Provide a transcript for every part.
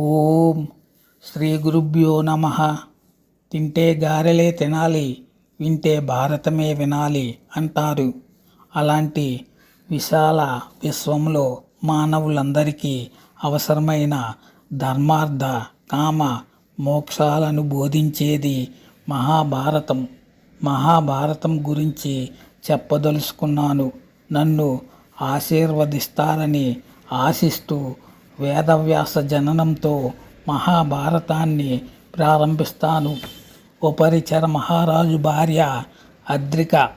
ఓం శ్రీ గురుభ్యో నమ. తింటే గారెలే తినాలి వింటే భారతమే వినాలి అంటారు. అలాంటి విశాల విశ్వంలో మానవులందరికీ అవసరమైన ధర్మార్థ కామ మోక్షాలను బోధించేది మహాభారతం. మహాభారతం గురించి చెప్పదలుచుకున్నాను. నన్ను ఆశీర్వదిస్తారని ఆశిస్తూ వేదవ్యాస జననంతో మహాభారతాన్ని ప్రారంభిస్తాను. ఉపరిచర మహారాజు భార్య అద్రిక.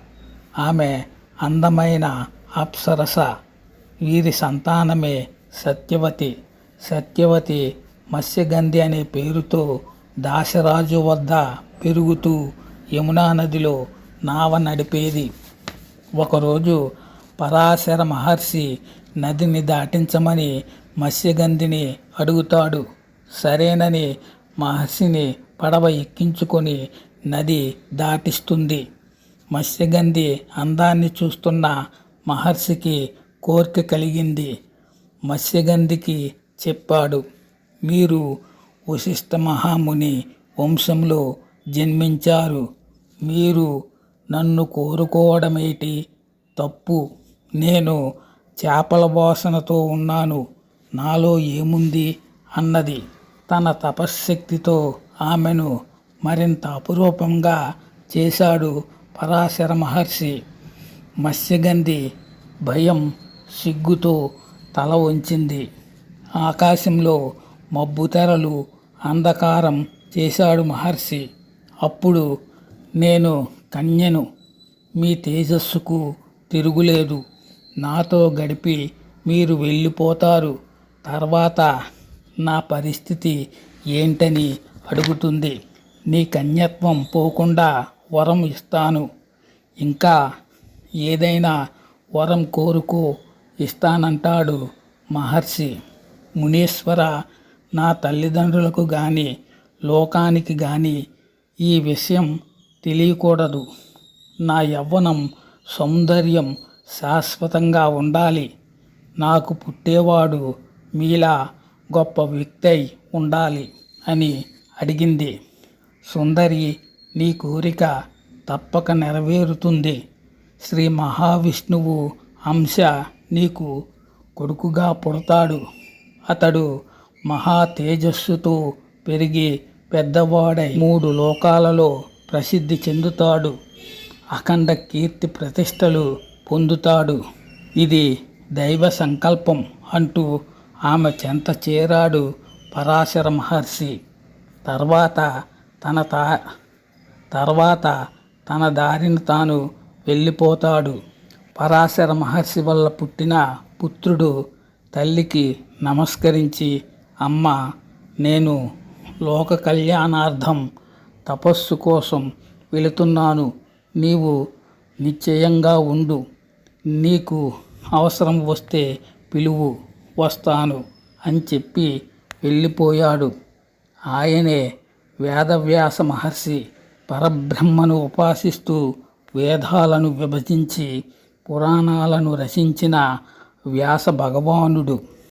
ఆమె అందమైన అప్సరస. వీరి సంతానమే సత్యవతి. సత్యవతి మత్స్యగంధి అనే పేరుతో దాశరాజు వద్ద పెరుగుతూ యమునా నదిలో నావ నడిపేది. ఒకరోజు పరాశర మహర్షి నదిని దాటించమని మత్స్యగంధిని అడుగుతాడు. సరేనని మహర్షిని పడవ ఎక్కించుకొని నది దాటిస్తుంది. మత్స్యగంధి అందాన్ని చూస్తున్న మహర్షికి కోరిక కలిగింది. మత్స్యగంధికి చెప్పాడు మీరు వశిష్ఠ మహాముని వంశంలో జన్మించారు. మీరు నన్ను కోరుకోవడమేటి? తప్పు. నేను చేపల వాసనతో ఉన్నాను. నాలో ఏముంది అన్నది తన తపశ్శక్తితో ఆమెను మరింత అపురూపంగా చేశాడు పరాశర మహర్షి. మత్స్యగంధి భయం సిగ్గుతో తల వంచింది. ఆకాశంలో మబ్బు తెరలు అంధకారం చేశాడు మహర్షి. అప్పుడు నేను కన్యను మీ తేజస్సుకు తిరుగులేదు. నాతో గడిపి మీరు వెళ్ళిపోతారు. తర్వాత నా పరిస్థితి ఏంటని అడుగుతుంది. నీ కన్యత్వం పోకుండా వరం ఇస్తాను. ఇంకా ఏదైనా వరం కోరుకో ఇస్తానంటాడు మహర్షి. మునీశ్వర నా తల్లిదండ్రులకు కానీ లోకానికి కానీ ఈ విషయం తెలియకూడదు. నా యవ్వనం సౌందర్యం శాశ్వతంగా ఉండాలి. నాకు పుట్టేవాడు మీలా గొప్ప వ్యక్తి అయి ఉండాలి అని అడిగింది. సుందరి నీ కోరిక తప్పక నెరవేరుతుంది. శ్రీ మహావిష్ణువు అంశ నీకు కొడుకుగా పుడతాడు. అతడు మహా తేజస్సుతో పెరిగి పెద్దవాడై మూడు లోకాలలో ప్రసిద్ధి చెందుతాడు. అఖండ కీర్తి ప్రతిష్టలు పొందుతాడు. ఇది దైవ సంకల్పం అంటూ ఆమె చెంత చేరాడు పరాశర మహర్షి. తర్వాత తన తా తర్వాత తన దారిని తాను వెళ్ళిపోతాడు. పరాశర మహర్షి వల్ల పుట్టిన పుత్రుడు తల్లికి నమస్కరించి అమ్మ నేను లోక కళ్యాణార్థం తపస్సు కోసం వెళుతున్నాను. నీవు నిశ్చయంగా ఉండు. నీకు అవసరం వస్తే పిలువు. వస్తాను అని చెప్పి వెళ్ళిపోయాడు. ఆయనే వేదవ్యాస మహర్షి పరబ్రహ్మను ఉపాసిస్తూ వేదాలను విభజించి పురాణాలను రచించిన వ్యాస భగవానుడు.